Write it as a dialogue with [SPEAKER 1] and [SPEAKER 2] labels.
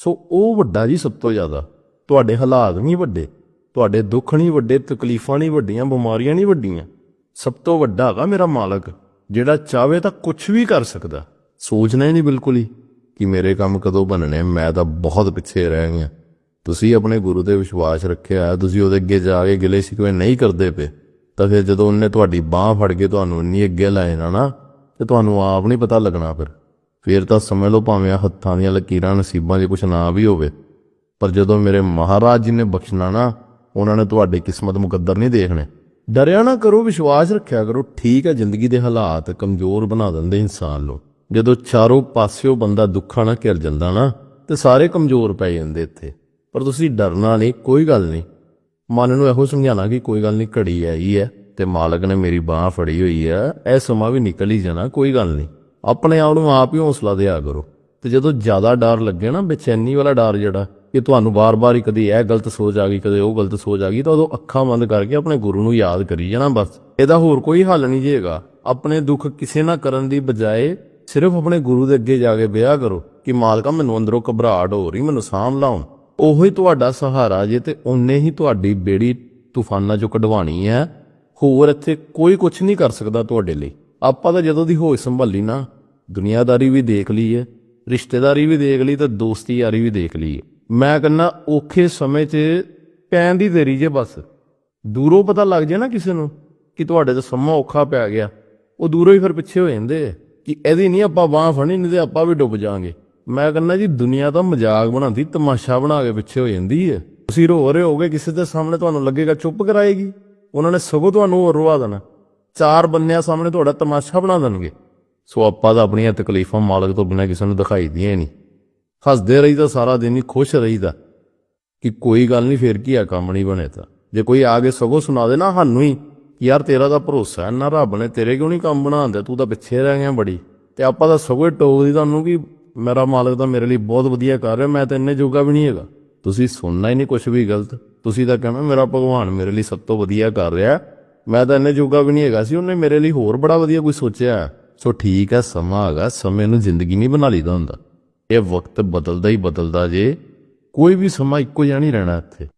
[SPEAKER 1] ਸੋ ਉਹ ਵੱਡਾ ਜੀ ਸਭ ਤੋਂ ਜ਼ਿਆਦਾ। ਤੁਹਾਡੇ ਹਾਲਾਤ ਨਹੀਂ ਵੱਡੇ, ਤੁਹਾਡੇ ਦੁੱਖ ਨਹੀਂ ਵੱਡੇ, ਤਕਲੀਫਾਂ ਨਹੀਂ ਵੱਡੀਆਂ, ਬਿਮਾਰੀਆਂ ਨਹੀਂ ਵੱਡੀਆਂ। ਸਭ ਤੋਂ ਵੱਡਾ ਹੈਗਾ ਮੇਰਾ ਮਾਲਕ, ਜਿਹੜਾ ਚਾਵੇ ਤਾਂ ਕੁਝ ਵੀ ਕਰ ਸਕਦਾ। ਸੋਚਣਾ ਹੀ ਨਹੀਂ ਬਿਲਕੁਲ ਹੀ ਕਿ ਮੇਰੇ ਕੰਮ ਕਦੋਂ ਬਣਨੇ, ਮੈਂ ਤਾਂ ਬਹੁਤ ਪਿੱਛੇ ਰਹਿ ਗਿਆ। ਤੁਸੀਂ ਆਪਣੇ ਗੁਰੂ ਤੇ ਵਿਸ਼ਵਾਸ ਰੱਖਿਆ ਤੁਸੀਂ ਉਹਦੇ ਅੱਗੇ ਜਾ ਕੇ ਗਿਲੇ ਸ਼ਿਕਵੇ ਨਹੀਂ ਕਰਦੇ ਪਏ। ਤਾਂ ਫਿਰ ਜਦੋਂ ਉਹਨੇ ਤੁਹਾਡੀ ਬਾਹ ਫੜ ਕੇ ਤੁਹਾਨੂੰ ਇੰਨੀ ਅੱਗੇ ਲਾਏ ਨਾ ਨਾ, ਤੇ ਤੁਹਾਨੂੰ ਆਪ ਨਹੀਂ ਪਤਾ ਲੱਗਣਾ ਫਿਰ। ਫਿਰ ਤਾਂ ਸਮਝ ਲਓ ਭਾਵੇਂ ਹੱਥਾਂ ਦੀਆਂ ਲਕੀਰਾਂ ਨਸੀਬਾਂ 'ਚ ਕੁਛ ਨਾ ਵੀ ਹੋਵੇ। ਪਰ ਜਦੋਂ ਮੇਰੇ ਮਹਾਰਾਜ ਜੀ ਨੇ ਬਖਸ਼ਣਾ ਨਾ, ਉਹਨਾਂ ਨੇ ਤੁਹਾਡੀ ਕਿਸਮਤ ਮੁਕੱਦਰ ਨਹੀਂ ਦੇਖਣੇ। ਡਰਿਆ ਨਾ ਕਰੋ, ਵਿਸ਼ਵਾਸ ਰੱਖਿਆ ਕਰੋ। ਠੀਕ ਹੈ, ਜ਼ਿੰਦਗੀ ਦੇ ਹਾਲਾਤ ਕਮਜ਼ੋਰ ਬਣਾ ਦਿੰਦੇ ਇਨਸਾਨ ਨੂੰ ਜਦੋਂ ਚਾਰੋਂ ਪਾਸਿਓਂ ਬੰਦਾ ਦੁੱਖਾਂ ਨਾਲ ਘਿਰ ਜਾਂਦਾ ਨਾ, ਤੇ ਸਾਰੇ ਕਮਜ਼ੋਰ ਪੈ ਜਾਂਦੇ ਇੱਥੇ। ਪਰ ਤੁਸੀਂ ਡਰਨਾ ਨਹੀਂ, ਕੋਈ ਗੱਲ ਨਹੀਂ। ਮਨ ਨੂੰ ਇਹੋ ਸਮਝਾਣਾ ਕਿ ਕੋਈ ਗੱਲ ਨਹੀਂ, ਘੜੀ ਆਈ ਹੈ ਤੇ ਮਾਲਕ ਨੇ ਮੇਰੀ ਬਾਹ ਫੜੀ ਹੋਈ ਹੈ। ਇਹ ਸਮਾਂ ਵੀ ਨਿਕਲ ਹੀ ਜਾਣਾ, ਕੋਈ ਗੱਲ ਨਹੀਂ। ਆਪਣੇ ਆਪ ਨੂੰ ਆਪ ਹੀ ਹੌਸਲਾ ਦਿਆ ਕਰੋ। ਤੇ ਜਦੋਂ ਜ਼ਿਆਦਾ ਡਰ ਲੱਗੇ ਨਾ ਬੇਚੈਨੀ ਵਾਲਾ ਡਰ ਜਿਹੜਾ ਕਿ ਤੁਹਾਨੂੰ ਬਾਰ-ਬਾਰ ਹੀ ਕਦੀ ਇਹ ਗਲਤ ਸੋਚ ਆ ਗਈ, ਕਦੇ ਉਹ ਗਲਤ ਸੋਚ ਆ ਗਈ, ਤਾਂ ਉਦੋਂ ਅੱਖਾਂ ਬੰਦ ਕਰਕੇ ਆਪਣੇ ਗੁਰੂ ਨੂੰ ਯਾਦ ਕਰੀ ਜਾਣਾ ਬਸ। ਇਹਦਾ ਹੋਰ ਕੋਈ ਹੱਲ ਨਹੀਂ ਜੀਏਗਾ ਆਪਣੇ ਦੁੱਖ ਕਿਸੇ ਨਾ ਕਰਨ ਦੀ ਬਜਾਏ ਸਿਰਫ ਆਪਣੇ ਗੁਰੂ ਦੇ ਅੱਗੇ ਜਾ ਕੇ ਵਿਆਹ ਕਰੋ ਕਿ ਮਾਲਕਾ ਮੈਨੂੰ ਅੰਦਰੋਂ ਘਬਰਾਹਟ ਹੋ ਰਹੀ, ਮੈਨੂੰ ਸਾਂਭ ਲਾਉਣ। ਉਹੀ ਤੁਹਾਡਾ ਸਹਾਰਾ ਜੇ ਤੇ ਉਹਨੇ ਹੀ ਤੁਹਾਡੀ ਬੇੜੀ ਤੂਫਾਨਾਂ ਚੋਂ ਕਢਵਾਣੀ ਹੈ। ਹੋਰ ਇੱਥੇ ਕੋਈ ਕੁਝ ਨਹੀਂ ਕਰ ਸਕਦਾ ਤੁਹਾਡੇ ਲਈ। ਆਪਾਂ ਤਾਂ ਜਦੋਂ ਦੀ ਹੋਸ਼ ਸੰਭਾਲੀ ਨਾ ਦੁਨੀਆਦਾਰੀ ਵੀ ਦੇਖ ਲਈ ਹੈ, ਰਿਸ਼ਤੇਦਾਰੀ ਵੀ ਦੇਖ ਲਈ ਤੇ ਦੋਸਤੀ ਯਾਰੀ ਵੀ ਦੇਖ ਲਈ ਮੈਂ ਕਹਿੰਦਾ ਔਖੇ ਸਮੇਂ 'ਚ ਪੈਣ ਦੀ ਦੇਰੀ ਜੇ ਬਸ। ਦੂਰੋਂ ਪਤਾ ਲੱਗ ਜੇ ਨਾ ਕਿਸੇ ਨੂੰ ਕਿ ਤੁਹਾਡੇ ਤੇ ਸਮਾਂ ਔਖਾ ਪੈ ਗਿਆ। ਉਹ ਦੂਰੋਂ ਹੀ ਫਿਰ ਪਿੱਛੇ ਹੋ ਜਾਂਦੇ ਆ ਕਿ ਇਹਦੀ ਨਹੀਂ ਆਪਾਂ ਬਾਹ ਫੜੀ ਨਹੀਂ ਤੇ ਆਪਾਂ ਵੀ ਡੁੱਬ ਜਾਾਂਗੇ ਮੈਂ ਕਹਿੰਦਾ ਜੀ, ਦੁਨੀਆ ਤਾਂ ਮਜ਼ਾਕ ਬਣਾਉਂਦੀ, ਤਮਾਸ਼ਾ ਬਣਾ ਕੇ ਪਿੱਛੇ ਹੋ ਜਾਂਦੀ ਹੈ। ਤੁਸੀਂ ਰੋ ਰਹੇ ਹੋਗੇ ਕਿਸੇ ਦੇ ਸਾਹਮਣੇ ਤੁਹਾਨੂੰ ਲੱਗੇਗਾ ਚੁੱਪ ਕਰਾਏਗੀ। ਉਹਨਾਂ ਨੇ ਸਗੋਂ ਤੁਹਾਨੂੰ ਹੋਰ ਰਵਾ ਦੇਣਾ। ਚਾਰ ਬੰਦਿਆਂ ਸਾਹਮਣੇ ਤੁਹਾਡਾ ਤਮਾਸ਼ਾ ਬਣਾ ਦੇਣਗੇ। ਸੋ ਆਪਾਂ ਤਾਂ ਆਪਣੀਆਂ ਤਕਲੀਫਾਂ ਮਾਲਕ ਤੋਂ ਬਿਨਾਂ ਕਿਸੇ ਨੂੰ ਦਿਖਾਈ ਦੀਆਂ ਨਹੀਂ। ਹੱਸਦੇ ਰਹੀਦਾ, ਸਾਰਾ ਦਿਨ ਹੀ ਖੁਸ਼ ਰਹੀਦਾ। ਕਿ ਕੋਈ ਗੱਲ ਨਹੀਂ, ਫੇਰ ਕੀ ਆ, ਕੰਮ ਨਹੀਂ ਬਣੇ ਤਾਂ। ਜੇ ਕੋਈ ਆ ਕੇ ਸਗੋਂ ਸੁਣਾ ਦੇ ਨਾ ਸਾਨੂੰ ਹੀ ਯਾਰ ਤੇਰਾ ਤਾਂ ਭਰੋਸਾ ਹੈ ਨਾ ਰੱਬ ਨੇ, ਤੇਰੇ ਕਿਉਂ ਨਹੀਂ ਕੰਮ ਬਣਾਉਂਦੇ? ਤੂੰ ਤਾਂ ਪਿੱਛੇ ਰਹਿ ਗਿਆ ਬੜੀ। ਤੇ ਆਪਾਂ ਤਾਂ ਸਗੋਂ ਹੀ ਟੋਕਦੀ ਤੁਹਾਨੂੰ ਕਿ ਮੇਰਾ ਮਾਲਕ ਤਾਂ ਮੇਰੇ ਲਈ ਬਹੁਤ ਵਧੀਆ ਕਰ ਰਿਹਾ, ਮੈਂ ਤਾਂ ਇੰਨੇ ਜੋਗਾ ਵੀ ਨਹੀਂ ਹੈਗਾ। ਤੁਸੀਂ ਸੁਣਨਾ ਹੀ ਨਹੀਂ ਕੁਝ ਵੀ ਗਲਤ। ਤੁਸੀਂ ਤਾਂ ਕਹਿਣਾ ਮੇਰਾ ਭਗਵਾਨ ਮੇਰੇ ਲਈ ਸਭ ਤੋਂ ਵਧੀਆ ਕਰ ਰਿਹਾ। ਮੈਂ ਤਾਂ ਇੰਨੇ ਜੋਗਾ ਵੀ ਨਹੀਂ ਹੈਗਾ ਸੀ, ਉਹਨੇ ਮੇਰੇ ਲਈ ਹੋਰ ਬੜਾ ਵਧੀਆ ਕੋਈ ਸੋਚਿਆ। ਸੋ ਠੀਕ ਹੈ ਸਮਾਂ ਹੈਗਾ, ਸਮੇਂ ਨੂੰ ਜ਼ਿੰਦਗੀ ਨਹੀਂ ਬਣਾ ਲਈਦਾ ਹੁੰਦਾ। ਇਹ ਵਕਤ ਬਦਲਦਾ ਹੀ ਬਦਲਦਾ ਜੇ, ਕੋਈ ਵੀ ਸਮਾਂ ਇੱਕੋ ਜਿਹਾ ਨਹੀਂ ਰਹਿਣਾ ਇੱਥੇ।